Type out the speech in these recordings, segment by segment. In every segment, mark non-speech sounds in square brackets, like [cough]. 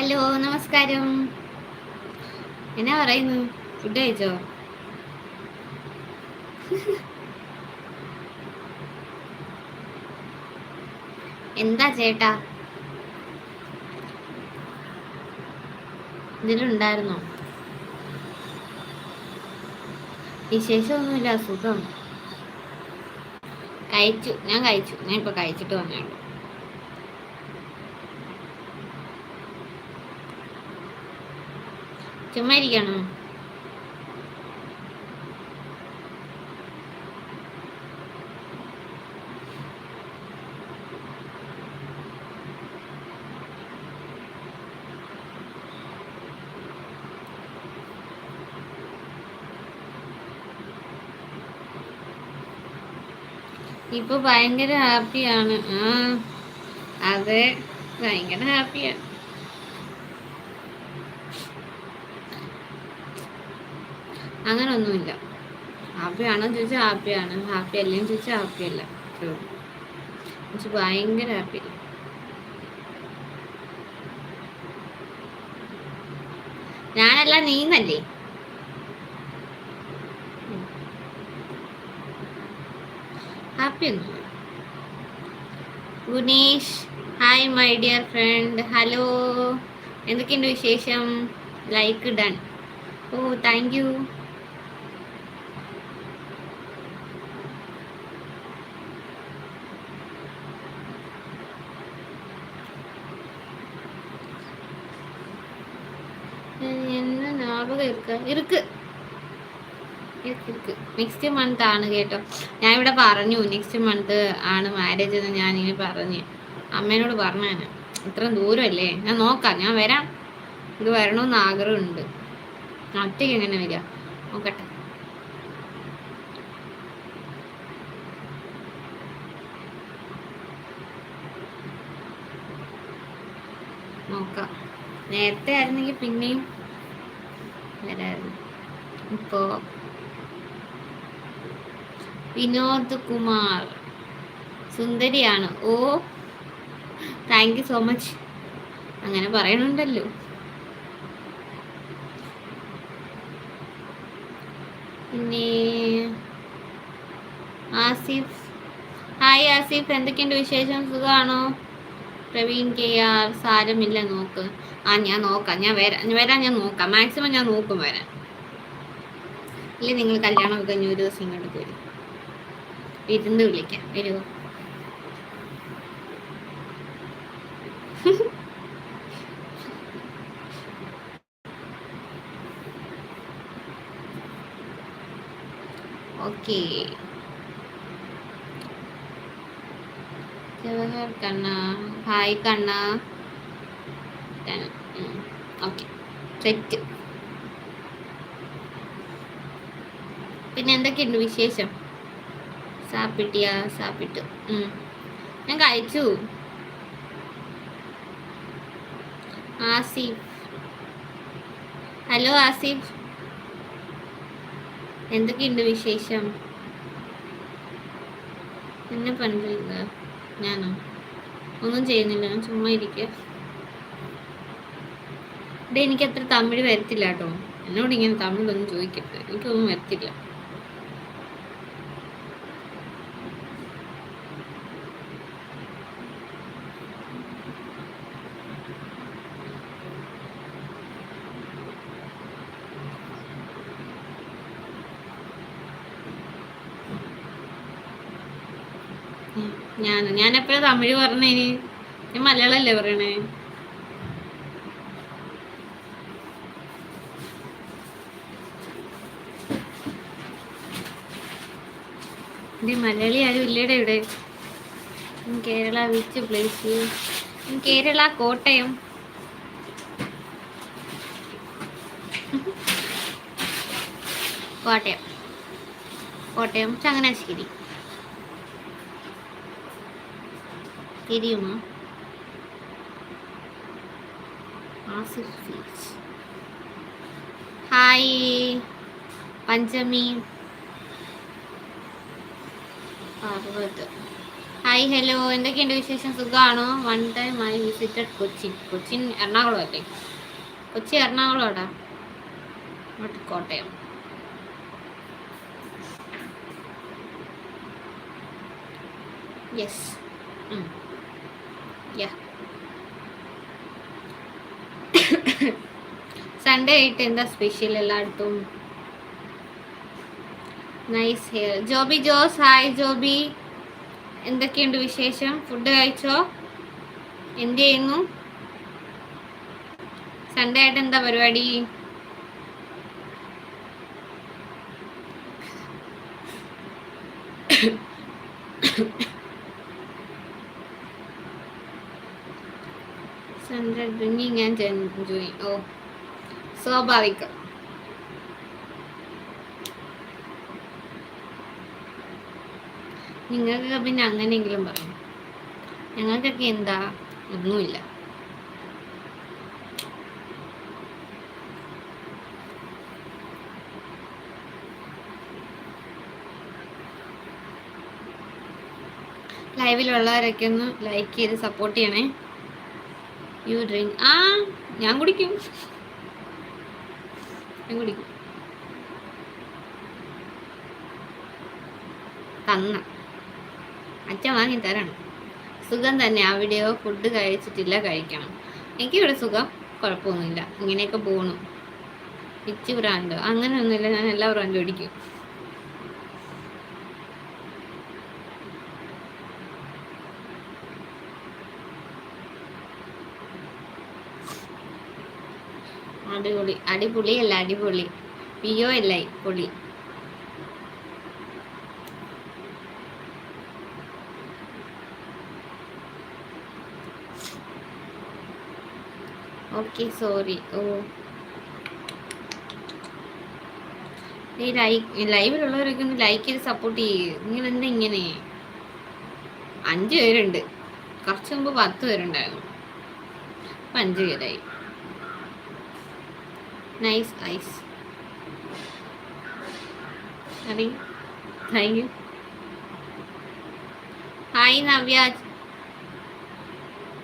Hello നമസ്കാരം. എന്നാ പറയുന്നു? ഫുഡ് കഴിച്ചോ? എന്താ ചേട്ടാ? ഇതിലുണ്ടായിരുന്നോ വിശേഷമൊന്നുമില്ല സുഖം. കഴിച്ചു. ഞാൻ കഴിച്ചു. ഞാൻ ഇപ്പൊ കഴിച്ചിട്ട് വന്നേള്ളൂ ചുമ്മാ ഇരിക്കണോ ഇപ്പൊ ഭയങ്കര ഹാപ്പിയാണ് ആ അതെ ഭയങ്കര ഹാപ്പിയാണ് അങ്ങനെ ഒന്നുമില്ല ഹാപ്പിയാണോ ചോദിച്ചാൽ ഹാപ്പിയാണ്. ഹാപ്പി അല്ലേന്ന് ചോദിച്ചാൽ ഹാപ്പി അല്ല ഭയങ്കര ഹാപ്പി. ഞാനല്ല നീന്നല്ലേ? Happy Gunesh hi my dear friend. Hello. എന്തൊക്കെയുണ്ട് വിശേഷം? Like done. Oh thank you. ஞாபகம் இருக்கா இருக்கு നെക്സ്റ്റ് മന്ത് ആണ് കേട്ടോ ഞാൻ ഇവിടെ പറഞ്ഞു നെക്സ്റ്റ് മന്ത് ആണ് മാരേജ് എന്ന് ഞാൻ ഇങ്ങനെ പറഞ്ഞു അമ്മേനോട് പറഞ്ഞു ഇത്രയും ദൂരമല്ലേ ഞാൻ നോക്കാം ഞാൻ വരാം ഇത് വരണമെന്ന് ആഗ്രഹമുണ്ട് ഒറ്റയ്ക്ക് എങ്ങനെ വരിക നോക്കട്ടെ നോക്കാം നേരത്തെ ആയിരുന്നെങ്കിൽ പിന്നെയും വരായിരുന്നു ഇപ്പോ വിനോദ് കുമാർ. സുന്ദരിയാണ്. Oh thank you so much അങ്ങനെ പറയണുണ്ടല്ലോ. പിന്നെ ആസിഫ്. ഹായ് ആസിഫ്. എന്തൊക്കെയുണ്ട് വിശേഷം? സുഖമാണോ? പ്രവീൺ കെ ആർ സാരമില്ല നോക്ക്. ആ ഞാൻ നോക്കാം. ഞാൻ വരാം വരാൻ ഞാൻ നോക്കാം. മാക്സിമം ഞാൻ നോക്കും വരാൻ. ഇല്ല നിങ്ങൾ കല്യാണം കഴിഞ്ഞ ഒരു ദിവസം ഇങ്ങോട്ട് പോരും. വിരുന്ന് വിളിക്കാം. വരുമോ okay [laughs] Kanna. Hi Kanna. Okay. Set. പിന്നെ എന്തൊക്കെയുണ്ട് വിശേഷം? സാപ്പിട്ടിയാ സാപ്പിട്ടു. ഞാൻ കഴിച്ചു. ആസിഫ്. ഹലോ ആസിഫ്. എന്തൊക്കെയുണ്ട് വിശേഷം? എന്നെ പണില്ല ഞാനോ? ഒന്നും ചെയ്യുന്നില്ല. ഞാൻ ചുമ്മാ ഇരിക്കുക എനിക്ക് അത്ര തമിഴ് വരത്തില്ല കേട്ടോ. എന്നോട് ഇങ്ങനെ തമിഴൊന്നും ചോദിക്കരുത്. എനിക്കൊന്നും വരത്തില്ല. ഞാൻ ഞാൻ എപ്പോഴും തമിഴ് പറഞ്ഞേന്? ഞാൻ മലയാളല്ലേ പറയണേ? എന്റെ മലയാളി ആരും ഇല്ലേടെ ഇവിടെ. Kerala which place Kerala Kottayam. Kottayam. Kottayam Changanassery. தெரியுமா ஆசிஃப் ஃபீல்ஸ் ஹாய் பஞ்சமி அறுபது ഹായ് ഹലോ എന്തൊക്കെയുണ്ട് വിശേഷം സുഖമാണോ one time I visited Cochin Cochin Ernakulam അല്ലേ കൊച്ചി എറണാകുളം എടാ കോട്ടയം യെസ് യാ സൺഡേ ആയിട്ട് എന്താ സ്പെഷ്യൽ എല്ലായിടത്തും? Nice hair Joby Jose hi Joby. എന്തൊക്കെയുണ്ട് വിശേഷം? ഫുഡ് കഴിച്ചോ? എന്ത് ചെയ്യുന്നു? സൺഡേ ആയിട്ട് എന്താ പരിപാടി? Sunday drinking and enjoying oh സ്വാഭാവികം നിങ്ങൾക്ക് പിന്നെ അങ്ങനെയെങ്കിലും പറയും ഞങ്ങൾക്കൊക്കെ എന്താ? ഒന്നുമില്ല. ലൈവിലുള്ളവരൊക്കെ ഒന്ന് ലൈക്ക് ചെയ്ത് സപ്പോർട്ട് ചെയ്യണേ. യു ഡ്രിങ്ക് ആ ഞാൻ കുടിക്കും. ഞാൻ കുടിക്കും. തന്ന. അച്ഛൻ വാങ്ങി തരണം. സുഖം തന്നെ. അവിടെയോ ഫുഡ് കഴിച്ചിട്ടില്ല കഴിക്കണം. എനിക്കിവിടെ സുഖം കുഴപ്പമൊന്നുമില്ല. ഇങ്ങനെയൊക്കെ പോകണം ഇച്ചി ബ്രാൻഡോ അങ്ങനെയൊന്നുമില്ല. ഞാൻ എല്ലാ ബ്രാൻഡും അടിക്കും അടിപൊളി അടിപൊളി അല്ല അടിപൊളി. പിയോ അല്ല പൊളി. Okay sorry oh. ഈ ലൈവിലുള്ളവരൊക്കെ ഒന്ന് ലൈക്ക് ചെയ്ത് സപ്പോർട്ട് ചെയ്യേ. നിങ്ങൾ എന്താ ഇങ്ങനെ? അഞ്ച് പേരുണ്ട്. കുറച്ച് മുമ്പ് പത്ത് പേരുണ്ടായിരുന്നു. അപ്പം അഞ്ച് പേരായി. നൈസ് ഐസ് അറി thank you hi Navya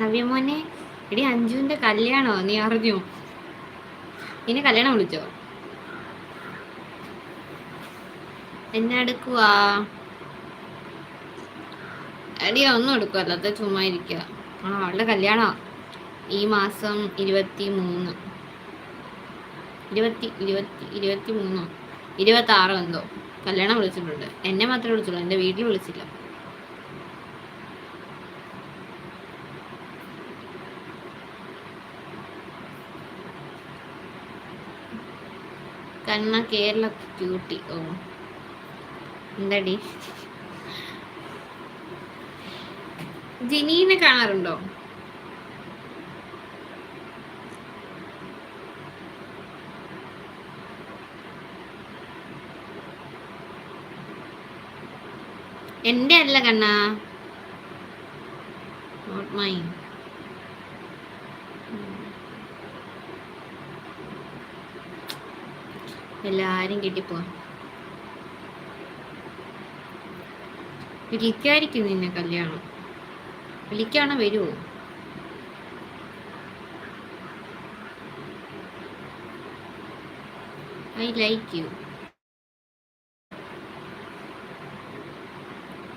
Navya മോനെ എടി അഞ്ജുവിന്റെ കല്യാണോ? നീ അറിഞ്ഞു? നിന്നെ കല്യാണം വിളിച്ചോ? എന്നെ എടുക്കുവാ. എടി ഒന്നും എടുക്കുവല്ലാത്ത ചുമ്മാ ഇരിക്കുക ആ അവളുടെ കല്യാണോ? ഈ മാസം ഇരുപത്തി മൂന്ന് ഇരുപത്തി ഇരുപത്തി ഇരുപത്തി മൂന്നോ ഇരുപത്തി ആറോ എന്തോ? കല്യാണം വിളിച്ചിട്ടുണ്ട്. എന്നെ മാത്രമേ വിളിച്ചുള്ളൂ. എന്റെ വീട്ടിൽ വിളിച്ചില്ല. Kanna Kerala cutie oh. എന്താടി? ജിനീനെ കാണാറുണ്ടോ? എന്റെ അല്ല കണ്ണാ. നോട്ട് മൈ എല്ലാരും കെട്ടിപ്പോവാ വിളിക്കായിരിക്കും നിന്നെ കല്യാണം. വിളിക്കാണോ വരുമോ ഐ ലൈക്ക് യു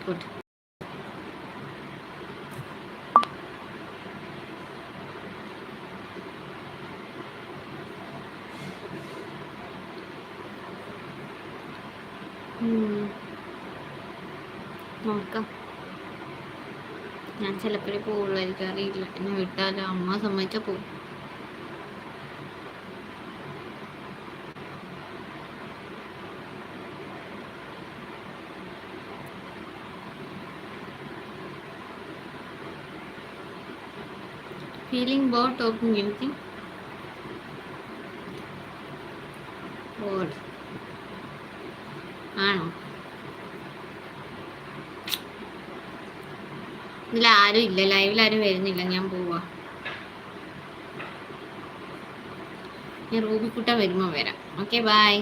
ഗുഡ് നോക്കാം ഞാൻ ചിലപ്പോഴേ പോവുള്ളായിരിക്കും അറിയില്ല എന്നെ വിട്ടാലോ അമ്മ സമ്മതിച്ചാൽ പോകും feeling about talking anything? Bored. ആണോ? ഇതിൽ ആരും ഇല്ല. ലൈവിൽ ആരും വരുന്നില്ല. ഞാൻ പോവാ. ഞാൻ റൂബിക്കുട്ട വരുമ്പോ വരാം. Okay bye